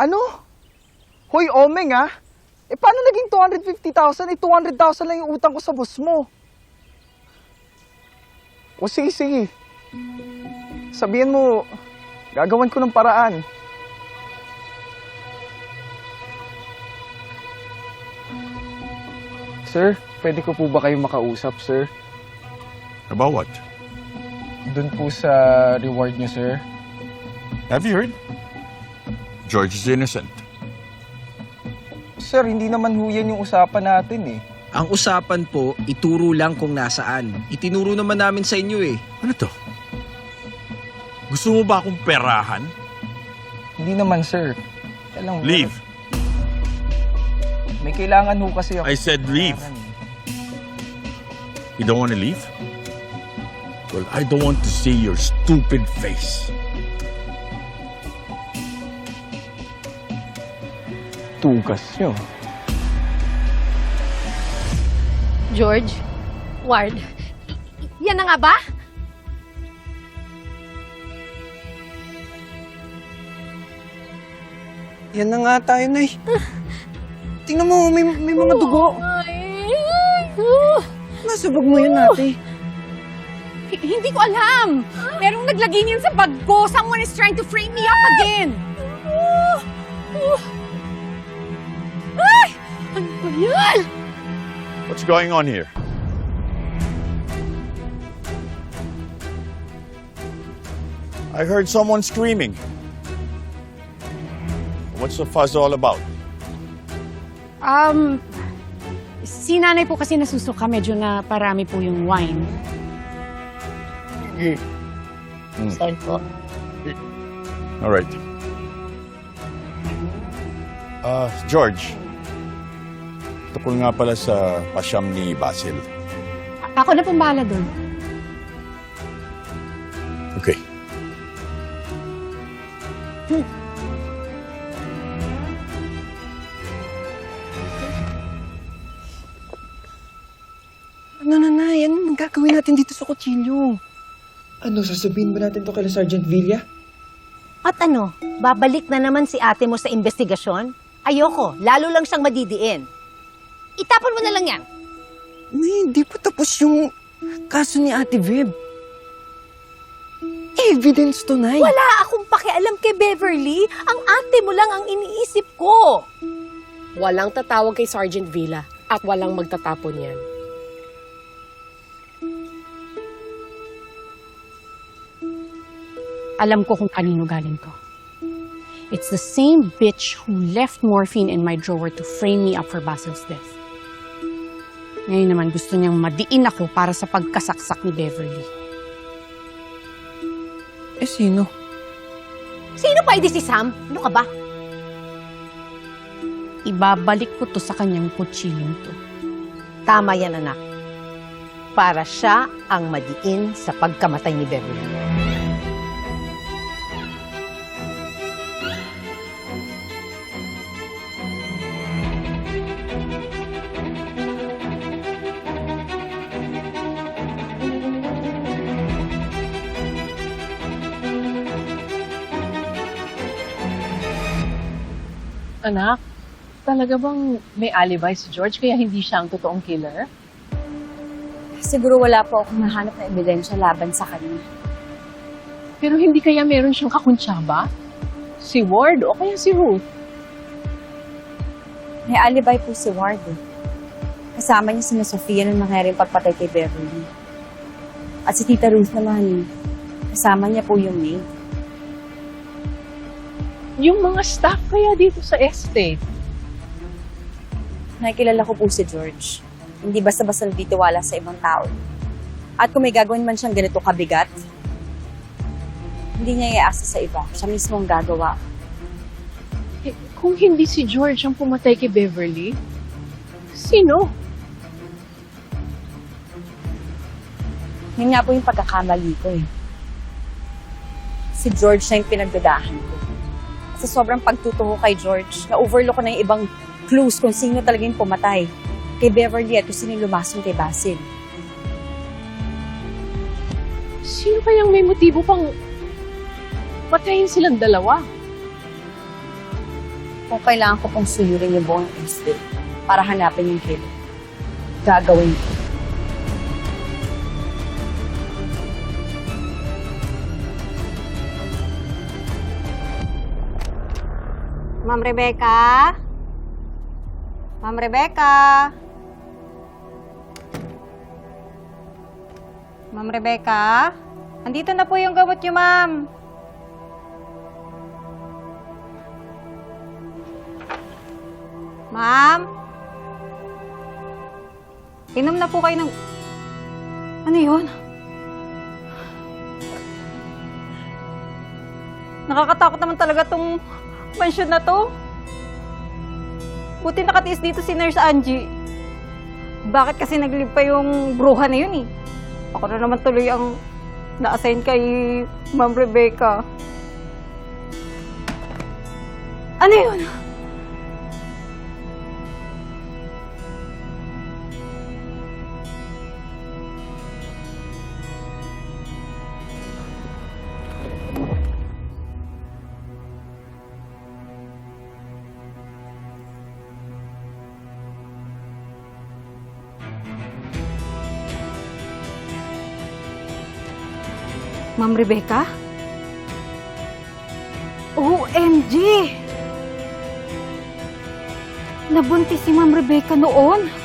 Ano? Hoy, Omeng ah. Eh, paano naging 250,000? Eh, 200,000 lang yung utang ko sa boss mo. O sige, sige. Sabihin mo, gagawan ko ng paraan. Sir, pwede ko po ba kayo makausap, sir? About what? Doon po sa reward niyo, sir. Have you heard? George is innocent. Sir, hindi naman ho yan yung usapan natin eh. Ang usapan po, ituro lang kung nasaan. Itinuro naman namin sa inyo eh. Ano to? Gusto mo ba akong perahan? Hindi naman, sir. Lang, Leave. May kailangan ho kasi ako. I said leave. You don't want to leave? Well, I don't want to see your stupid face. Tugas nyo. George? Ward? Yan na nga ba? Yan na nga tayo, Nay. Tingnan mo, may, may mga dugo. Ay, uh, Nasa bag mo yun, ate. h- hindi ko alam. Merong naglagay niyan sa bag ko. Someone is trying to frame me up again. What's going on here? I heard someone screaming. What's the fuss all about? Um, si nanay po kasi nasusuka, medyo na parami po yung wine. Sorry po. All right. Uh, George. Tukol nga pala sa pasyam ni Basil. A- ako na pong bahala doon. Okay. Ano na, Nay? Ano gagawin natin dito sa kutsilyo? Ano, sasabihin ba natin to kay Sergeant Villa? At ano, babalik na naman si ate mo sa investigasyon? Ayoko, lalo lang siyang madidiin. Itapon mo na lang yan. Nay, hindi pa tapos yung kaso ni Ate Viv. Evidence to, Nay. Wala akong pakialam kay Beverly. Ang ate mo lang ang iniisip ko. Walang tatawag kay Sergeant Villa at walang magtatapon yan. Alam ko kung kanino galing to. It's the same bitch who left morphine in my drawer to frame me up for Basil's death. Ngayon naman gusto niyang madiin ako para sa pagkasaksak ni Beverly. Eh, sino? Sino pa edi si Sam? Ano ka ba? Ibabalik ko to sa kanyang kutsilyong to. Tama yan, anak. Para siya ang madiin sa pagkamatay ni Beverly. Anak, talaga bang may alibi si George kaya hindi siya ang totoong killer? Siguro wala po akong nahanap na ebidensya laban sa kanya. Pero hindi kaya meron siyang kakuntsaba? Si Ward o kaya si Ruth? May alibay po si Ward eh. Kasama niya si na Sofia nung nangyari yung pagpatay kay Beverly. At si Tita Ruth naman, kasama niya po yung maid. Yung mga staff kaya dito sa estate? Nakikilala ko po si George. Hindi basta-basta nagtitiwala sa ibang tao. At kung may gagawin man siyang ganito kabigat, hindi niya iaasa sa iba. Siya mismo ang gagawa. Eh, kung hindi si George ang pumatay kay Beverly, sino? Yun nga po yung pagkakamali ko eh. Si George na yung pinagdadahan ko. Sa sobrang pagtutuho kay George, na-overlook ko na yung ibang clues kung sino talaga yung pumatay. Kay Beverly at kung sino yung lumason kay Basil. Sino kayang may motibo pang patayin silang dalawa? kung kailangan ko pong suyurin yung buong estate para hanapin yung killer. Gagawin ko. Ma'am Rebecca? Ma'am Rebecca? Ma'am Rebecca? Andito na po yung gamot niyo, ma'am. Ma'am? Inom na po kayo ng... Ano yun? Nakakatakot naman talaga tong mansion na to. Buti nakatiis dito si Nurse Angie. Bakit kasi naglib pa yung bruha na yun eh? Ako na naman tuloy ang na-assign kay Ma'am Rebecca. Ano yun? Ma'am Rebecca? OMG! Nabuntis si Ma'am Rebecca noon.